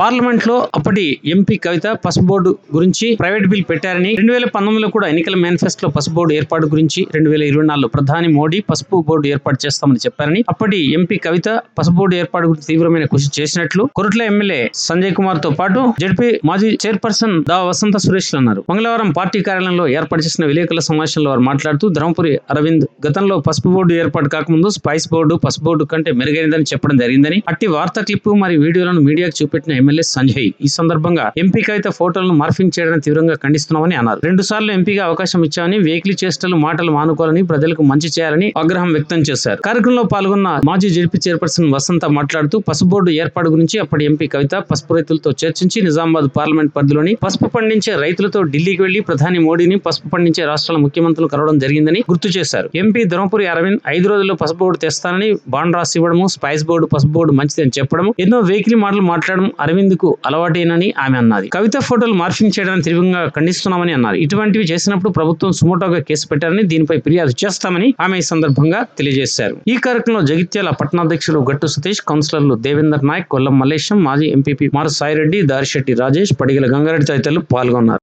పార్లమెంట్లో అప్పటి ఎంపీ కవిత పసుపు బోర్డు గురించి ప్రైవేట్ బిల్ పెట్టారని రెండు వేల పంతొమ్మిదిలో కూడా ఎన్నికల మేనిఫెస్టోలో పసుపు బోర్డు ఏర్పాటు గురించి రెండు వేల ఇరవై నాలుగులో ప్రధాని మోడీ పసుపు బోర్డు ఏర్పాటు చేస్తామని చెప్పారని అప్పటి ఎంపీ కవిత పసుపు బోర్డు ఏర్పాటు గురించి తీవ్రమైన కృషి చేసినట్లు కొరట్ల ఎమ్మెల్యే సంజయ్ కుమార్తో పాటు జడ్పీ మాజీ చైర్పర్సన్ దా వసంత సురేష్ అన్నారు. మంగళవారం పార్టీ కార్యాలయంలో ఏర్పాటు చేసిన విలేకరుల సమావేశంలో వారు మాట్లాడుతూ ధర్మపురి అరవింద్ గతంలో పసుపు బోర్డు ఏర్పాటు కాకముందు స్పైస్ బోర్డు పసుపు బోర్డు కంటే మెరుగైనదని చెప్పడం జరిగిందని అట్టి వార్తా క్లిప్ మరియు వీడియోలను మీడియాకు చూపెట్టిన ఎమ్మెల్యే సంజయ్. ఈ సందర్భంగా ఎంపీ కవిత ఫోటోలను మార్ఫింగ్ చేయడానికి తీవ్రంగా ఖండిస్తున్నామని అన్నారు. రెండు సార్లు ఎంపీగా అవకాశం ఇచ్చామని వేకిలి చేష్టలు మాటలు మానుకోవాలని ప్రజలకు మంచి చేయాలని ఆగ్రహం వ్యక్తం చేశారు. కార్యక్రమంలో పాల్గొన్న మాజీ జడ్పీ చైర్పర్సన్ వసంత మాట్లాడుతూ పసుపు బోర్డు ఏర్పాటు గురించి అప్పటి ఎంపీ కవిత పసుపు రైతులతో చర్చించి నిజామాబాద్ పార్లమెంట్ పరిధిలోని పసుపు పండించే రైతులతో ఢిల్లీకి వెళ్ళి ప్రధాని మోడీని పసుపు పండించే రాష్ట్రాల ముఖ్యమంత్రులు కలవడం జరిగిందని గుర్తు చేశారు. ఎంపీ ధర్మపురి అరవింద్ ఐదు రోజుల్లో పసుపు బోర్డు తెస్తానని బాండ్ రాసి ఇవ్వడము స్పైస్ బోర్డు పసుపు బోర్డు మంచిదని చెప్పడం ఎన్నో వెహికల్ మాటలు మాట్లాడడం అరవింద్ కు అలవాటేనని ఆమె అన్నది. కవిత ఫోటోలు మార్ఫింగ్ చేయడానికి తీవ్రంగా ఖండిస్తున్నామని అన్నారు. ఇటువంటివి చేసినప్పుడు ప్రభుత్వం సుమోటోగా కేసు పెట్టారని దీనిపై ఫిర్యాదు చేస్తామని ఆమె ఈ సందర్భంగా తెలియజేశారు. ఈ కార్యక్రమంలో జగిత్యాల పట్టణాధ్యక్షులు గట్టు సతీష్ కౌన్సిలర్లు దేవేందర్ నాయక్ కొల్లం మల్లేశం మాజీ ఎంపీపీ మారు సాయిరెడ్డి దారిశెట్టి రాజేష్ పడిగల గంగారెడ్డి తదితరులు పాల్గొన్నారు.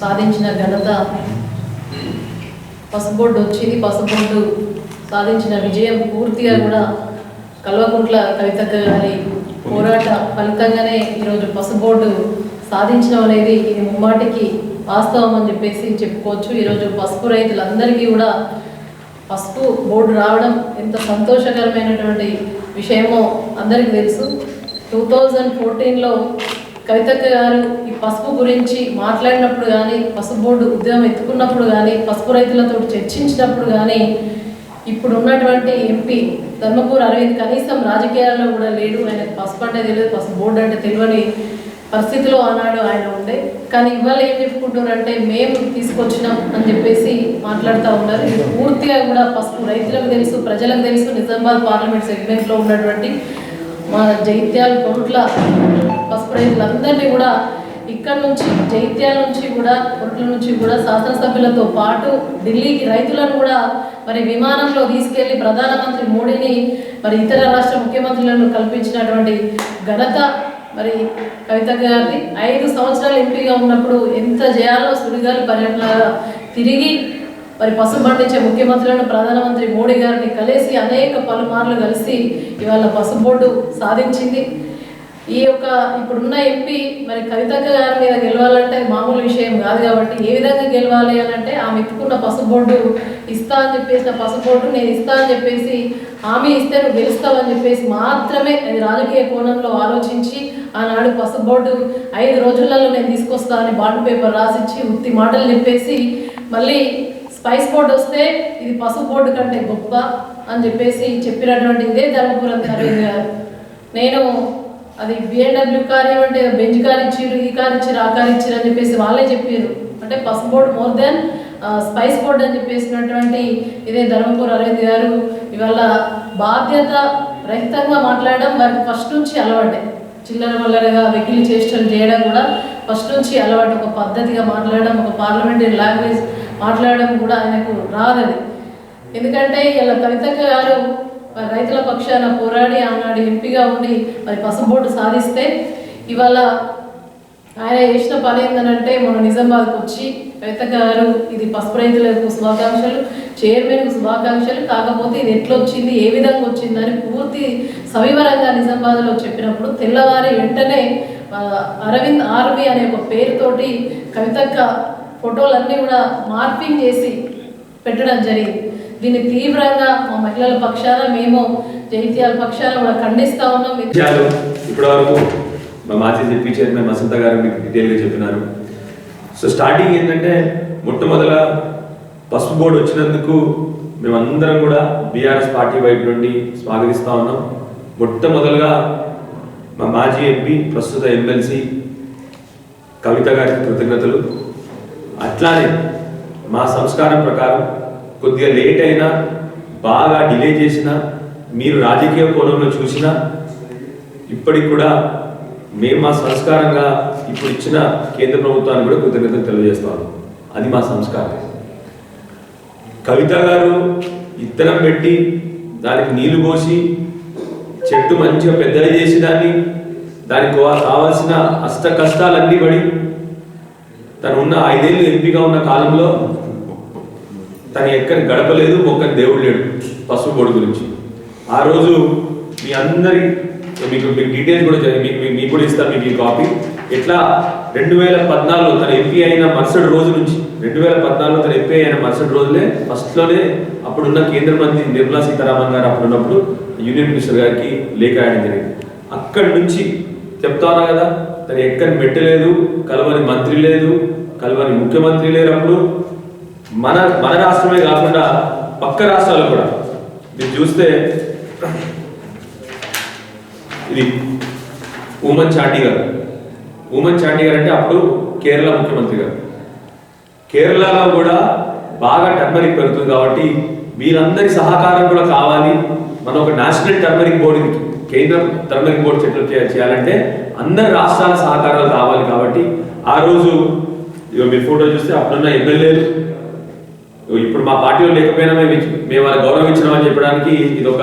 సాధించిన ఘనత పసుబోర్డు వచ్చింది. పసుబోర్డు సాధించిన విజయం పూర్తిగా కూడా కల్వకుంట్ల కవిత గారి పోరాట ఫలితంగానే ఈరోజు పసుపు బోర్డు సాధించడం అనేది ఇది ముమ్మాటికి వాస్తవం అని చెప్పేసి చెప్పుకోవచ్చు. ఈరోజు పసుపు రైతులందరికీ కూడా పసుపు బోర్డు రావడం ఎంత సంతోషకరమైనటువంటి విషయమో అందరికీ తెలుసు. టూ థౌజండ్ ఫోర్టీన్లో కవితక్క గారు ఈ పసుపు గురించి మాట్లాడినప్పుడు కానీ పసుపు బోర్డు ఉద్యమం ఎత్తుకున్నప్పుడు కానీ పసుపు రైతులతో చర్చించినప్పుడు కానీ ఇప్పుడు ఉన్నటువంటి ఎంపీ ధర్మపూర్ అరవింద్ కనీసం రాజకీయాల్లో కూడా లేడు. ఆయన పసుపు అంటే తెలియదు పసుపు బోర్డు అంటే తెలియని పరిస్థితిలో ఆనాడు ఆయన ఉండే. కానీ ఇవాళ ఏం చెప్పుకుంటున్నారంటే మేము తీసుకొచ్చినాం అని చెప్పేసి మాట్లాడుతూ ఉన్నారు. ఇది పూర్తిగా కూడా పసుపు రైతులకు తెలుసు ప్రజలకు తెలుసు. నిజామాబాద్ పార్లమెంట్ సెగ్మెంట్లో ఉన్నటువంటి మా జైత్యాల కోట్ల పసుపు రైతులందరినీ కూడా ఇక్కడ నుంచి జైత్యాల నుంచి కూడా కొట్ల నుంచి కూడా శాసనసభ్యులతో పాటు ఢిల్లీకి రైతులను కూడా మరి విమానంలో తీసుకెళ్ళి ప్రధానమంత్రి మోడీని మరి ఇతర రాష్ట్ర ముఖ్యమంత్రులను కల్పించినటువంటి ఘనత మరి కవిత గారిది. ఐదు సంవత్సరాలు ఎంపీగా ఉన్నప్పుడు ఎంత చేయాలో సుడిగాలి పర్యటన తిరిగి మరి పసుపు పండించే ముఖ్యమంత్రులను ప్రధానమంత్రి మోడీ గారిని కలిసి అనేక పలుమార్లు కలిసి ఇవాళ పసుపు బోర్డు సాధించింది. ఈ యొక్క ఇప్పుడున్న ఎంపీ మరి కవితక్క గారి మీద గెలవాలంటే మామూలు విషయం కాదు కాబట్టి ఏ విధంగా గెలవాలి అని అంటే ఆమె ఎత్తుకున్న పసుపు బోర్డు ఇస్తా అని చెప్పేసిన పసుపు బోర్డు నేను ఇస్తా అని చెప్పేసి హామీ ఇస్తే నువ్వు గెలుస్తావని చెప్పేసి మాత్రమే అది రాజకీయ కోణంలో ఆలోచించి ఆనాడు పసుపు బోర్డు ఐదు రోజులలో నేను తీసుకొస్తా అని బాండ్ పేపర్ రాసిచ్చి ఉత్తి మాటలు చెప్పేసి మళ్ళీ స్పైస్ బోర్డు వస్తే ఇది పసుపు బోర్డు కంటే గొప్ప అని చెప్పేసి చెప్పినటువంటి ఇదే ధర్మపురం అరవింద్ గారు. నేను అది బిఎండబ్ల్యూ కార్ ఏమంటే బెంచ్ కార్ ఇచ్చిర్రు ఈ కార్ ఇచ్చిర్రు ఆ కార్ ఇచ్చిర్రు అని చెప్పేసి వాళ్ళే చెప్పారు అంటే పసుపు board more than spice board అని చెప్పేసినటువంటి ఇదే ధర్మపూర్ అరవింద్ గారు ఇవాళ బాధ్యత రహితంగా మాట్లాడడం వారికి ఫస్ట్ నుంచి అలవాటే. చిల్లర వల్లరగా వెకిలి చేష్టలు చేయడం కూడా ఫస్ట్ నుంచి అలవాటు. ఒక పద్ధతిగా మాట్లాడడం ఒక పార్లమెంటరీ లాంగ్వేజ్ మాట్లాడడం కూడా ఆయనకు రాదది. ఎందుకంటే ఇలా కవితక్క గారు మరి రైతుల పక్షాన పోరాడి ఆనాడు ఎంపీగా ఉండి మరి పసుపు సాధిస్తే ఇవాళ ఆయన చేసిన పని ఏంటంటే మన నిజామాబాద్కి వచ్చి రైత గారు ఇది పసుపు రైతులకు శుభాకాంక్షలు చైర్మన్కు శుభాకాంక్షలు. కాకపోతే ఇది ఎట్లా వచ్చింది ఏ విధంగా వచ్చిందని పూర్తి సవివరంగా నిజామాబాద్లో చెప్పినప్పుడు తెల్లవారి వెంటనే అరవింద్ ఆర్మీ అనే ఒక పేరుతోటి కవితక్క ఫోటోలన్నీ కూడా మార్పింగ్ చేసి పెట్టడం జరిగింది. దీన్ని తీవ్రంగా మా మహిళల పక్షాన మేము జైత్యాల పక్షాన కూడా ఖండిస్తా ఉన్నాం. ఇప్పటి వరకు ఇప్పటివరకు మా మాజీ జెపీ చైర్మన్ వసంత గారు మీకు డీటెయిల్గా చెప్పినారు. సో స్టార్టింగ్ ఏంటంటే మొట్టమొదల పసుపు బోర్డు వచ్చినందుకు మేమందరం కూడా బీఆర్ఎస్ పార్టీ వైపు నుండి స్వాగతిస్తా ఉన్నాం. మొట్టమొదలుగా మా మాజీ ఎంపీ ప్రస్తుత ఎమ్మెల్సీ కవిత గారికి కృతజ్ఞతలు. అట్లానే మా సంస్కారం ప్రకారం కొద్దిగా లేట్ అయినా బాగా డిలే చేసినా మీరు రాజకీయ కోణంలో చూసినా ఇప్పటికి కూడా మేము మా సంస్కారంగా ఇప్పుడు ఇచ్చిన కేంద్ర ప్రభుత్వాన్ని కూడా కృతజ్ఞతలు తెలియజేస్తాను అది మా సంస్కారం. కవిత గారు ఇత్తనం పెట్టి దానికి నీళ్ళు పోసి చెట్టు మంచిగా పెద్దగా చేసి దాన్ని దానికి కావాల్సిన అష్ట కష్టాలన్నీ పడి తను ఉన్న ఐదేళ్ళు ఎంపీగా ఉన్న కాలంలో తను ఎక్కడ గడపలేదు మొక్కని దేవుడు లేడు పసుపు బోర్డు గురించి. ఆ రోజు మీ అందరి మీకు మీకు డీటెయిల్స్ కూడా మీకు మీకు- మీకు కూడా ఇస్తాను మీకు ఈ కాపీ ఎట్లా? రెండు వేల పద్నాలుగులో తన ఎంపీ అయిన మరుసటి రోజు నుంచి రెండు వేల పద్నాలుగులో తన ఎంపీ అయిన మరుసటి రోజులే ఫస్ట్లోనే అప్పుడున్న కేంద్ర మంత్రి నిర్మలా సీతారామన్ గారు అప్పుడు ఉన్నప్పుడు యూనియన్ మినిస్టర్ గారికి లేఖ రాయడం జరిగింది. అక్కడి నుంచి చెప్తారా కదా తను ఎక్కడ పెట్టలేదు కలవని మంత్రి లేదు కలవని ముఖ్యమంత్రి లేరు అప్పుడు. మన మన రాష్ట్రమే కాకుండా పక్క రాష్ట్రాలు కూడా. మీరు చూస్తే ఇది ఉమన్ చాటి గారు. ఉమన్ చాటి గారు అంటే అప్పుడు కేరళ ముఖ్యమంత్రి గారు. కేరళలో కూడా బాగా టర్మరిక్ పెరుగుతుంది కాబట్టి వీళ్ళందరి సహకారం కూడా కావాలి. మనం ఒక నేషనల్ టర్మరిక్ బోర్డు కేంద్ర టర్మరిక్ బోర్డు చెట్లు చేయాలంటే అందరి రాష్ట్రాల సహకారాలు కావాలి కాబట్టి ఆ రోజు ఇగో మీ ఫోటో చూస్తే అప్పుడున్న ఎమ్మెల్యేలు ఇప్పుడు మా పార్టీలో లేకపోయినా మేము ఇచ్చి- మేము వాళ్ళకి గౌరవించినామని చెప్పడానికి ఇది ఒక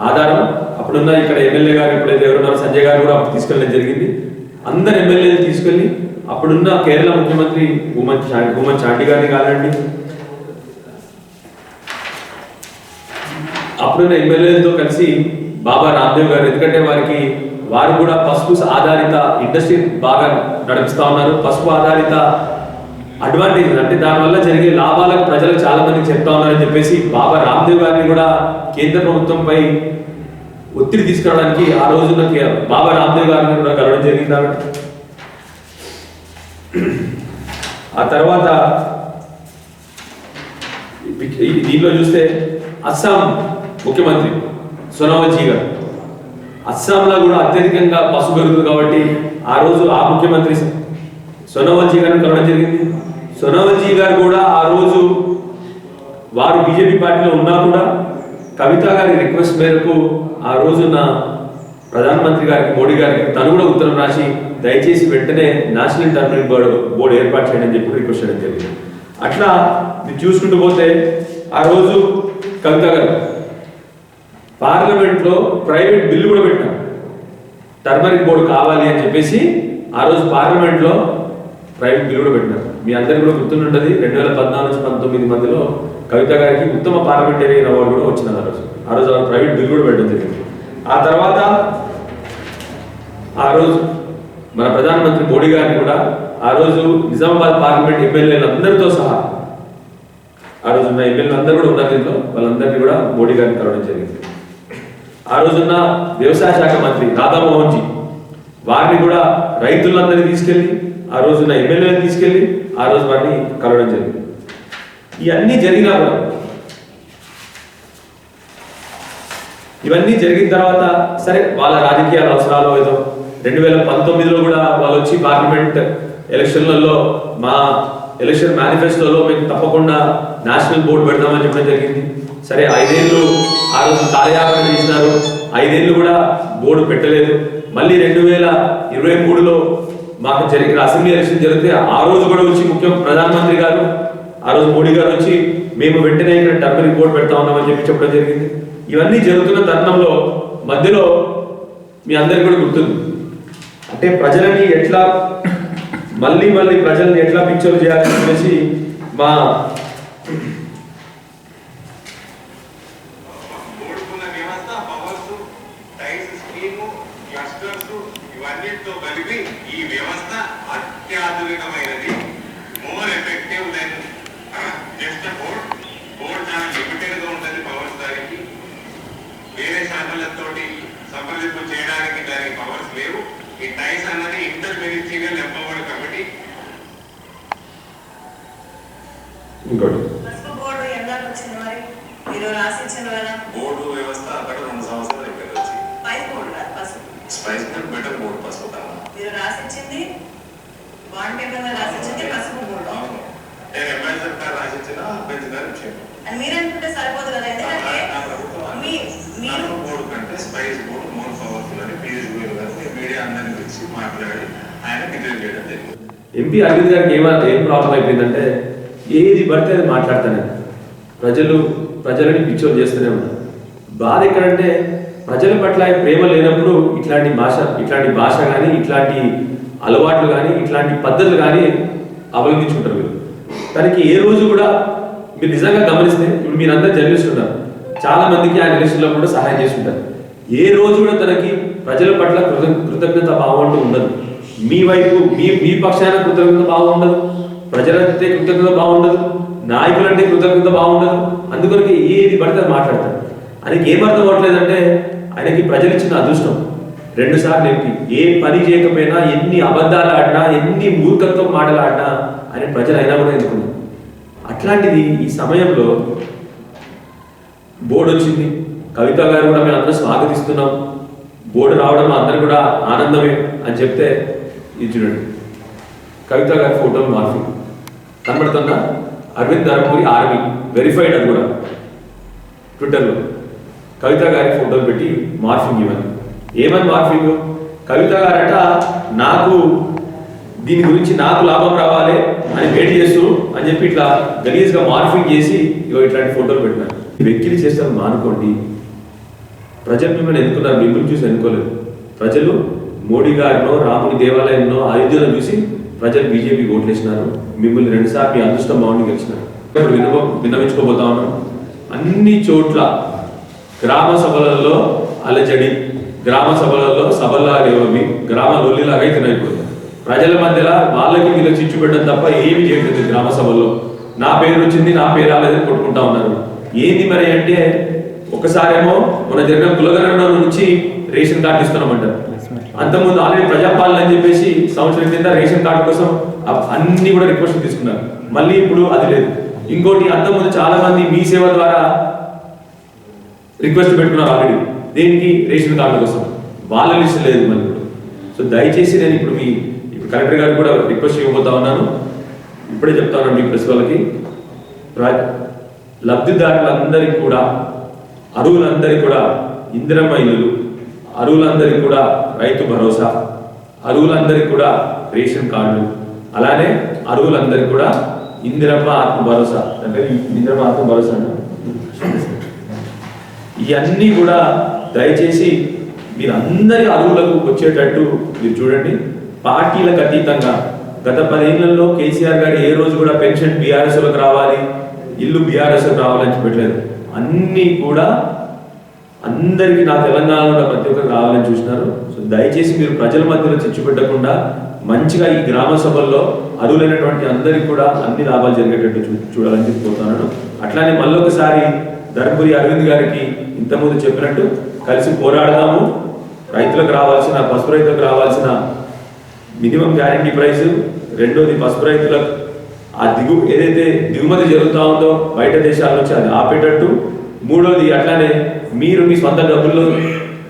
ఆధారం. అప్పుడున్న ఇక్కడ ఎమ్మెల్యే గారు ఎప్పుడైతే ఎవరున్నారో సంజయ్ గారు కూడా అప్పుడు తీసుకెళ్ళడం జరిగింది. అందరు ఎమ్మెల్యేలు తీసుకెళ్ళి అప్పుడున్న కేరళ ముఖ్యమంత్రి ఉమన్ చా ఉమన్ చాండి గారిని కాదండి. అప్పుడున్న ఎమ్మెల్యేలతో కలిసి బాబా రామ్దేవ్ గారు ఎందుకంటే వారికి వారు కూడా పసుపు ఆధారిత ఇండస్ట్రీ బాగా నడిపిస్తా ఉన్నారు. పసుపు ఆధారిత అడ్వాంటేజ్ అంటే దానివల్ల జరిగే లాభాలకు ప్రజలు చాలా మంది చెప్తా ఉన్నారని చెప్పేసి బాబా రామ్దేవ్ గారిని కూడా కేంద్ర ప్రభుత్వంపై ఒత్తిడి తీసుకురావడానికి ఆ రోజున బాబా రామ్దేవ్ గారిని కూడా కలవడం జరిగింది ఆ తర్వాత దీనిలో చూస్తే అస్సాం ముఖ్యమంత్రి సోనావజీ గారు. అస్సాంలో కూడా అత్యధికంగా పసుపు పెరుగుతుంది కాబట్టి ఆ రోజు ఆ ముఖ్యమంత్రి సోనావజీ గారిని కలవడం జరిగింది. సోనావల్జీ గారు కూడా ఆ రోజు వారు బీజేపీ పార్టీలో ఉన్నా కూడా కవిత గారి రిక్వెస్ట్ మేరకు ఆ రోజున ప్రధానమంత్రి గారికి మోడీ గారికి తను కూడా ఉత్తరం రాసి దయచేసి వెంటనే నేషనల్ టర్మరిక్ బోర్డు బోర్డు ఏర్పాటు చేయడం అని చెప్పి రిక్వెస్ట్ చేయడం జరిగింది. అట్లా మీరు చూసుకుంటూ పోతే ఆ రోజు కవిత గారు పార్లమెంట్లో ప్రైవేట్ బిల్లు కూడా పెట్టాం టర్మరిక్ బోర్డు కావాలి అని చెప్పేసి ఆ రోజు పార్లమెంట్లో ప్రైవేట్ బిల్లు కూడా పెట్టినారు. మీ అందరికీ కూడా గుర్తుంటుంది రెండు వేల పద్నాలుగు నుంచి పంతొమ్మిది మందిలో కవిత గారికి ఉత్తమ పార్లమెంటేరియన్ అవార్డు కూడా వచ్చింది ఆ రోజు. ఆ రోజు ఆవిడ ప్రైవేట్ బిల్ కూడా పెట్టడం జరిగింది. ఆ తర్వాత ఆ రోజు మన ప్రధానమంత్రి మోడీ గారిని కూడా ఆ రోజు నిజామాబాద్ పార్లమెంట్ ఎమ్మెల్యేలు అందరితో సహా ఆ రోజు ఉన్న ఎమ్మెల్యేలు అందరూ కూడా ఉన్నారు దీంట్లో. వాళ్ళందరినీ కూడా మోడీ గారిని కలవడం జరిగింది. ఆ రోజున్న వ్యవసాయ శాఖ మంత్రి రాధామోహన్ జీ వారిని కూడా రైతులందరినీ తీసుకెళ్ళి ఆ రోజున్న ఎమ్మెల్యేని తీసుకెళ్ళి ఆ రోజు వాడిని కలవడం జరిగింది. ఇవన్నీ జరిగినా కూడా ఇవన్నీ జరిగిన తర్వాత సరే వాళ్ళ రాజకీయాల అవసరాలు ఏదో రెండు వేల పంతొమ్మిదిలో కూడా వాళ్ళు వచ్చి పార్లమెంట్ ఎలక్షన్లలో మా ఎలక్షన్ మేనిఫెస్టోలో మేము తప్పకుండా నేషనల్ బోర్డు పెడదామని చెప్పడం జరిగింది. సరే ఐదేళ్ళు ఆ రోజు కార్యాలయం చేసినారు ఐదేళ్ళు కూడా బోర్డు పెట్టలేదు. మళ్ళీ రెండు వేల ఇరవై మూడులో మాకు జరిగిన అసెంబ్లీ ఎలక్షన్ జరిగితే ఆ రోజు కూడా వచ్చి ముఖ్య ప్రధానమంత్రి గారు ఆ రోజు మోడీ గారు వచ్చి మేము వెంటనే ఇక్కడ టర్మరిక్ రిపోర్ట్ పెడతా ఉన్నామని చెప్పి చెప్పడం జరిగింది. ఇవన్నీ జరుగుతున్న తరుణంలో మధ్యలో మీ అందరికి కూడా గుర్తుంది. అంటే ప్రజలని ఎట్లా మళ్ళీ మళ్ళీ ప్రజల్ని ఎట్లా పిక్చర్ చేయాలని చెప్పేసి మా ఓడుకున్న వ్యవస్థ పవర్స్ టైల్స్ స్కీము క్లస్టర్స్ ఇవన్నిటితో కలిపి ఈ వ్యవస్థ అత్యాధునికమైనది more effective than just board board చాలా లిమిటెడ్గా ఉంటుంది పవర్స్ దానికి వేరే శాఖలతోటి సంప్రదింపు చేయడానికి దానికి పవర్స్ లేవు ఈ టైస్ అన్నది ఇంటర్ మినిస్ట్రియల్ ఎంపవర్డ్ కమిటీ ఇంకోటి పసుపు బోర్డు వచ్చింది మరి మీరు రాసిచ్చిన కదా బోర్డు వ్యవస్థ అక్కడ రెండు సంవత్సరాలు అయిపోయింది వచ్చి పై బోర్డు కాదు పసుపు స్పైస్ బెటర్ బోర్డు పసుపు మీరు రాసిచ్చింది బాండ్ పేపర్ మీద రాసిచ్చింది పసుపు బోర్డు. నేను రాసిచ్చిన మీరనుకుంటే సరిపోదు కదా ఎందుకంటే మీ మీరు బోర్డు కంటే స్పైస్ బోర్డు మోర్ పవర్ఫుల్ అని పీయూష్ గోయల్ గారు మీడియా అందరిని పిలిచి మాట్లాడి ఆయన డిక్లేర్ చేయడం జరిగింది ఎంపీ అరవింద్ గారికి ఏమ ఏం ప్రాబ్లం అయిపోయిందంటే ఏది పడితే అది మాట్లాడతానే ప్రజలు ప్రజలని పిచ్చోలు చేస్తూనే ఉన్నారు బాధ ఎక్కడంటే ప్రజల పట్ల ప్రేమ లేనప్పుడు ఇట్లాంటి భాష ఇట్లాంటి భాష కానీ ఇట్లాంటి అలవాట్లు కానీ ఇట్లాంటి పద్ధతులు కానీ అవలంబించుకుంటారు మీరు దానికి ఏ రోజు కూడా మీరు నిజంగా గమనిస్తే ఇప్పుడు మీరందరూ జర్నలిస్ట్ ఉన్నారు. చాలా మందికి ఆయన ఎలక్షన్లో కూడా సహాయం చేస్తుంటారు. ఏ రోజు కూడా తనకి ప్రజల పట్ల కృత కృతజ్ఞత భావం అంటూ ఉండదు. మీ వైపు మీ మీ పక్షాన కృతజ్ఞత బాగుండదు ప్రజలంటే కృతజ్ఞత బాగుండదు నాయకులంటే కృతజ్ఞత బాగుండదు ఉండదు. అందుకొరకు ఏది పడితే మాట్లాడతారు. ఆయనకి ఏమర్థం అవ్వట్లేదంటే ఆయనకి ప్రజలు ఇచ్చిన అదృష్టం రెండుసార్లు ఎంపీ ఏ పని చేయకపోయినా ఎన్ని అబద్ధాలు ఆడినా ఎన్ని మూర్ఖత్వం మాటలు ఆడినా ఆయన ప్రజలు అయినా కూడా ఎన్నుకున్నారు అట్లాంటిది ఈ సమయంలో బోర్డు వచ్చింది. కవిత గారు కూడా మేము అందరూ స్వాగతిస్తున్నాం. బోర్డు రావడం అందరూ అందరు కూడా ఆనందమే అని చెప్తే ఇది చూడండి. కవిత గారి ఫోటో మార్ఫింగ్. కనబడుతుందా? అరవింద్ ధర్మపురి ఆర్మీ. వెరిఫైడ్ అది కూడా. ట్విట్టర్లో కవిత గారి ఫోటోలు పెట్టి మార్ఫింగ్ ఇవ్వను ఏమని మార్ఫింగ్? కవిత గారట నాకు దీని గురించి నాకు లాభం రావాలి అని వెయిట్ చేస్తూ అని చెప్పి ఇట్లా గలీజ్గా మార్ఫింగ్ చేసి ఇగో ఇట్లాంటి ఫోటోలు పెట్టినారు. వెక్కిలి చేస్తారు మానుకోండి. ప్రజలు మిమ్మల్ని ఎన్నుకున్నారు మిమ్మల్ని చూసి ఎన్నుకోలేదు. ప్రజలు మోడీ గారిలో రాముని దేవాలయంలో అయోధ్యలో చూసి ప్రజలు బీజేపీ ఓట్లేసినారు. మిమ్మల్ని రెండుసార్లు మీ అదృష్టం బాగుండి గెలిచినారు. ఇప్పుడు వినవ విన్నవించుకోబోతా ఉన్నాం. అన్ని చోట్ల గ్రామ సభలలో అలజడి గ్రామ సభలలో సభల్లాగేవి గ్రామ లొల్లిలాగా అయితే ప్రజల మధ్యలో వాళ్ళకి వీళ్ళకి చిచ్చు పెట్టడం తప్ప ఏమి చేయట్లేదు గ్రామ సభల్లో. నా పేరు వచ్చింది నా పేరు రాలేదని కొట్టుకుంటా ఉన్నారు. ఏంది మరి అంటే ఒకసారేమో మన జరిగిన కులగణన నుంచి రేషన్ కార్డు ఇస్తున్నామంటారు. అంతకుముందు ఆల్రెడీ ప్రజాపాలన అని చెప్పేసి సంవత్సరం కింద రేషన్ కార్డు కోసం అన్ని కూడా రిక్వెస్ట్ తీసుకున్నారు. మళ్ళీ ఇప్పుడు అది లేదు. ఇంకోటి అంతకుముందు చాలా మంది మీ సేవ ద్వారా రిక్వెస్ట్ పెట్టుకున్నారు ఆల్రెడీ. దేనికి? రేషన్ కార్డు కోసం. వాళ్ళ లిస్ట్ లేదు మళ్ళీ ఇప్పుడు. సో దయచేసి నేను ఇప్పుడు మీ ఇప్పుడు కలెక్టర్ గారు కూడా రిక్వెస్ట్ ఇవ్వబోతా ఉన్నాను. ఇప్పుడే చెప్తాను మీ ప్రెస్ వాళ్ళకి. లబ్ధిదారులందరికీ కూడా అరువులందరికీ కూడా ఇందిరమ్మ ఇల్లులు అరువులందరికీ కూడా రైతు భరోసా అరువులందరికీ కూడా రేషన్ కార్డులు అలానే అరువులందరికీ కూడా ఇందిరమ్మ ఆత్మ భరోసా. అంటే ఇందిరమ్మ ఆత్మ భరోసా ఇవన్నీ కూడా దయచేసి మీరు అందరి అరువులకు వచ్చేటట్టు మీరు చూడండి. పార్టీలకు అతీతంగా గత పదేళ్ళలో కేసీఆర్ గారు ఏ రోజు కూడా పెన్షన్ బీఆర్ఎస్లకు రావాలి ఇల్లు బీఆర్ఎస్ రావాలని చెప్పట్లేదు. అన్నీ కూడా అందరికీ నా తెలంగాణలో ప్రతి ఒక్కరికి రావాలని చూసినారు. సో దయచేసి మీరు ప్రజల మధ్యలో చిచ్చు పెట్టకుండా మంచిగా ఈ గ్రామ సభల్లో అరువులైనటువంటి అందరికీ కూడా అన్ని లాభాలు జరిగేటట్టు చూ చూడాలని చెప్పుకుంటున్నాను అట్లానే మళ్ళొకసారి ధర్మపురి అరవింద్ గారికి ఇంతకుముందు చెప్పినట్టు కలిసి పోరాడదాము. రైతులకు రావాల్సిన పసుపు రైతులకు రావాల్సిన మినిమం గ్యారంటీ ప్రైస్ రెండోది పసుపు రైతులకు ఆ దిగు ఏదైతే దిగుమతి జరుగుతూ ఉందో బయట దేశాల నుంచి అది ఆపేటట్టు మూడోది అట్లానే మీరు మీ సొంత డబ్బుల్లో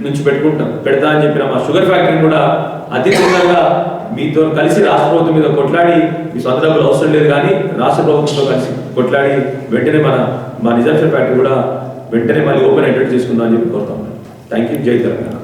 నుంచి పెట్టుకుంటాం. పెడతా అని చెప్పిన మా షుగర్ ఫ్యాక్టరీ కూడా అతి తొందరగా మీతో కలిసి రాష్ట్ర ప్రభుత్వం మీద కొట్లాడి మీ సొంత డబ్బులు అవసరం లేదు కానీ రాష్ట్ర ప్రభుత్వంతో కలిసి కొట్లాడి వెంటనే మన మా నిజాంశ ఫ్యాక్టరీ కూడా వెంటనే మళ్ళీ ఓపెన్ అటెండ్ చేసుకుందాం అని చెప్పి కోరుతాం థ్యాంక్ యూ జై తెలంగాణ.